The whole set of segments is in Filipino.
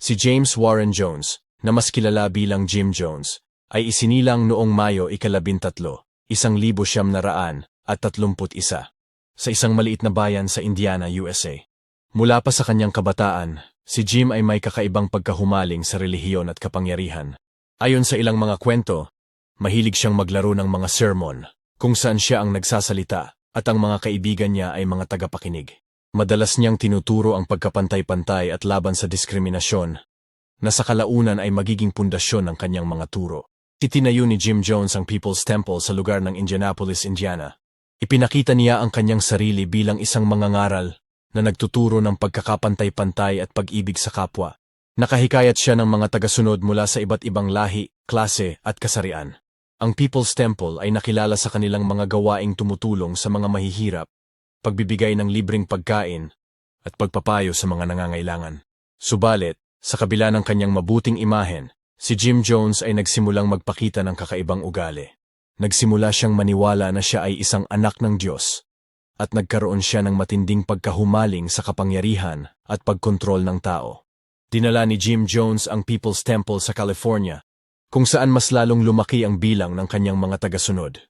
Si James Warren Jones, na mas kilala bilang Jim Jones, ay isinilang noong Mayo ikalabintatlo, isang libo siyam na raan at tatlumput isa, sa isang maliit na bayan sa Indiana, USA. Mula pa sa kanyang kabataan, si Jim ay may kakaibang pagkahumaling sa relihiyon at kapangyarihan. Ayon sa ilang mga kwento, mahilig siyang maglaro ng mga sermon, kung saan siya ang nagsasalita at ang mga kaibigan niya ay mga tagapakinig. Madalas niyang tinuturo ang pagkapantay-pantay at laban sa diskriminasyon, na sa kalaunan ay magiging pundasyon ng kanyang mga turo. Itinayo ni Jim Jones ang People's Temple sa lugar ng Indianapolis, Indiana. Ipinakita niya ang kanyang sarili bilang isang mangangaral na nagtuturo ng pagkakapantay-pantay at pag-ibig sa kapwa. Nakahikayat siya ng mga tagasunod mula sa iba't ibang lahi, klase at kasarian. Ang People's Temple ay nakilala sa kanilang mga gawaing tumutulong sa mga mahihirap, pagbibigay ng libreng pagkain, at pagpapayo sa mga nangangailangan. Subalit, sa kabila ng kanyang mabuting imahen, si Jim Jones ay nagsimulang magpakita ng kakaibang ugali. Nagsimula siyang maniwala na siya ay isang anak ng Diyos, at nagkaroon siya ng matinding pagkahumaling sa kapangyarihan at pagkontrol ng tao. Dinala ni Jim Jones ang People's Temple sa California, kung saan mas lalong lumaki ang bilang ng kanyang mga tagasunod.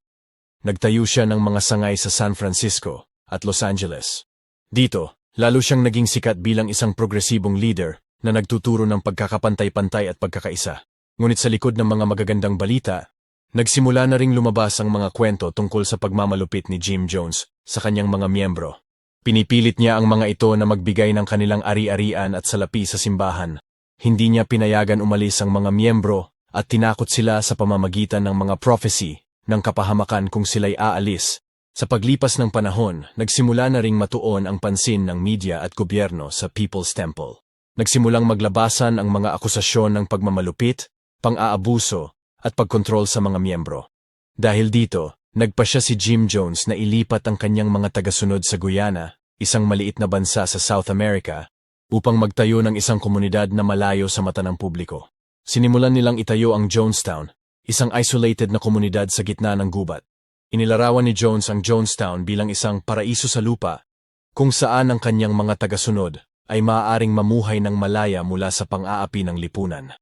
Nagtayo siya ng mga sangay sa San Francisco at Los Angeles. Dito, lalo siyang naging sikat bilang isang progresibong leader na nagtuturo ng pagkakapantay-pantay at pagkakaisa. Ngunit sa likod ng mga magagandang balita, nagsimula na ring lumabas ang mga kwento tungkol sa pagmamalupit ni Jim Jones sa kanyang mga miyembro. Pinipilit niya ang mga ito na magbigay ng kanilang ari-arian at salapi sa simbahan. Hindi niya pinayagan umalis ang mga miyembro at tinakot sila sa pamamagitan ng mga prophecy ng kapahamakan kung sila'y aalis. Sa paglipas ng panahon, nagsimula na ring matuon ang pansin ng media at gobyerno sa People's Temple. Nagsimulang maglabasan ang mga akusasyon ng pagmamalupit, pang-aabuso, at pagkontrol sa mga miyembro. Dahil dito, nagpa siya si Jim Jones na ilipat ang kanyang mga tagasunod sa Guyana, isang maliit na bansa sa South America, upang magtayo ng isang komunidad na malayo sa mata ng publiko. Sinimulan nilang itayo ang Jonestown, isang isolated na komunidad sa gitna ng gubat. Inilarawan ni Jones ang Jonestown bilang isang paraiso sa lupa, kung saan ang kanyang mga tagasunod ay maaaring mamuhay ng malaya mula sa pang-aapi ng lipunan.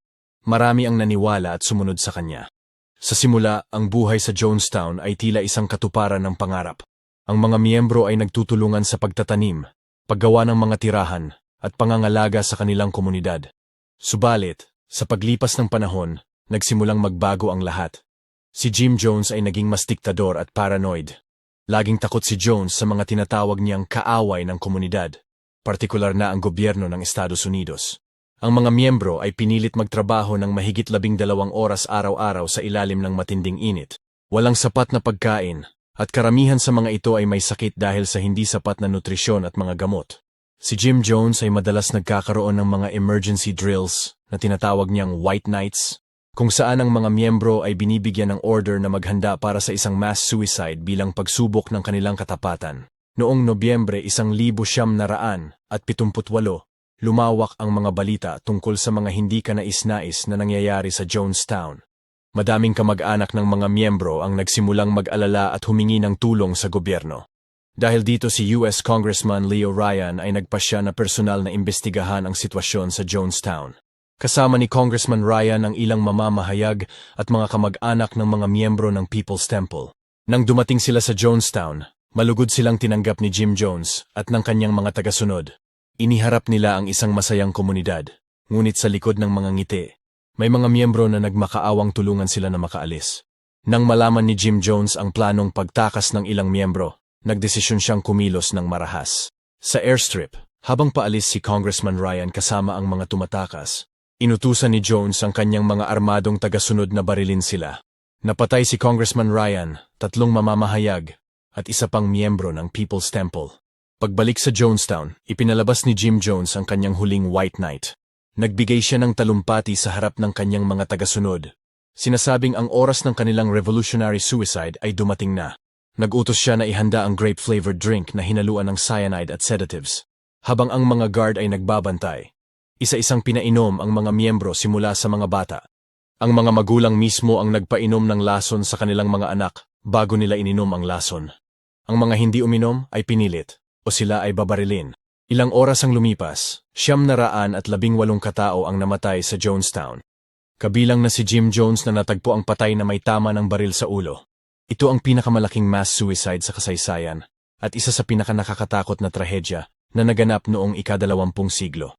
Marami ang naniwala at sumunod sa kanya. Sa simula, ang buhay sa Jonestown ay tila isang katuparan ng pangarap. Ang mga miyembro ay nagtutulungan sa pagtatanim, paggawa ng mga tirahan, at pangangalaga sa kanilang komunidad. Subalit, sa paglipas ng panahon, nagsimulang magbago ang lahat. Si Jim Jones ay naging mas diktador at paranoid. Laging takot si Jones sa mga tinatawag niyang kaaway ng komunidad, partikular na ang gobyerno ng Estados Unidos. Ang mga miyembro ay pinilit magtrabaho ng mahigit labing dalawang oras araw-araw sa ilalim ng matinding init. Walang sapat na pagkain, at karamihan sa mga ito ay may sakit dahil sa hindi sapat na nutrisyon at mga gamot. Si Jim Jones ay madalas nagkakaroon ng mga emergency drills na tinatawag niyang White Nights, kung saan ang mga miyembro ay binibigyan ng order na maghanda para sa isang mass suicide bilang pagsubok ng kanilang katapatan. Noong Nobyembre isang libo siyam na raan at pitumputwalo, lumawak ang mga balita tungkol sa mga hindi ka nais-nais na nangyayari sa Jonestown. Madaming kamag-anak ng mga miyembro ang nagsimulang mag-alala at humingi ng tulong sa gobyerno. Dahil dito si US Congressman Leo Ryan ay nagpasya na personal na imbestigahan ang sitwasyon sa Jonestown. Kasama ni Congressman Ryan ang ilang mamamahayag at mga kamag-anak ng mga miyembro ng People's Temple. Nang dumating sila sa Jonestown, malugod silang tinanggap ni Jim Jones at ng kanyang mga tagasunod. Iniharap nila ang isang masayang komunidad, ngunit sa likod ng mga ngiti, may mga miyembro na nagmakaawang tulungan sila na makaalis. Nang malaman ni Jim Jones ang planong pagtakas ng ilang miyembro, nagdesisyon siyang kumilos ng marahas. Sa airstrip, habang paalis si Congressman Ryan kasama ang mga tumatakas, Inutusan ni Jones ang kanyang mga armadong tagasunod na barilin sila. Napatay si Congressman Ryan, tatlong mamamahayag, at isa pang miyembro ng People's Temple. Pagbalik sa Jonestown, ipinalabas ni Jim Jones ang kanyang huling White Knight. Nagbigay siya ng talumpati sa harap ng kanyang mga tagasunod. Sinasabing ang oras ng kanilang revolutionary suicide ay dumating na. Nagutos siya na ihanda ang grape-flavored drink na hinaluan ng cyanide at sedatives. Habang ang mga guard ay nagbabantay, isa-isang pinainom ang mga miyembro simula sa mga bata. Ang mga magulang mismo ang nagpainom ng lason sa kanilang mga anak bago nila ininom ang lason. Ang mga hindi uminom ay pinilit o sila ay babarilin. Ilang oras ang lumipas, siyam na raan at labing walong katao ang namatay sa Jonestown. Kabilang na si Jim Jones na natagpo ang patay na may tama ng baril sa ulo. Ito ang pinakamalaking mass suicide sa kasaysayan at isa sa pinakanakakatakot na trahedya na naganap noong ikadalawampung siglo.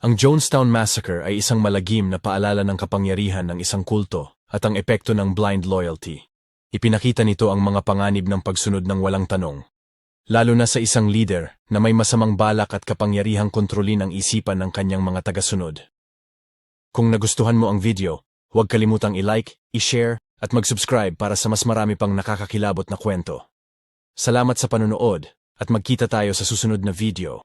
Ang Jonestown Massacre ay isang malagim na paalala ng kapangyarihan ng isang kulto at ang epekto ng blind loyalty. Ipinakita nito ang mga panganib ng pagsunod ng walang tanong. Lalo na sa isang leader na may masamang balak at kapangyarihang kontrolin ang isipan ng kanyang mga tagasunod. Kung nagustuhan mo ang video, huwag kalimutang i-like, i-share, at mag-subscribe para sa mas marami pang nakakakilabot na kwento. Salamat sa panonood, at magkita tayo sa susunod na video.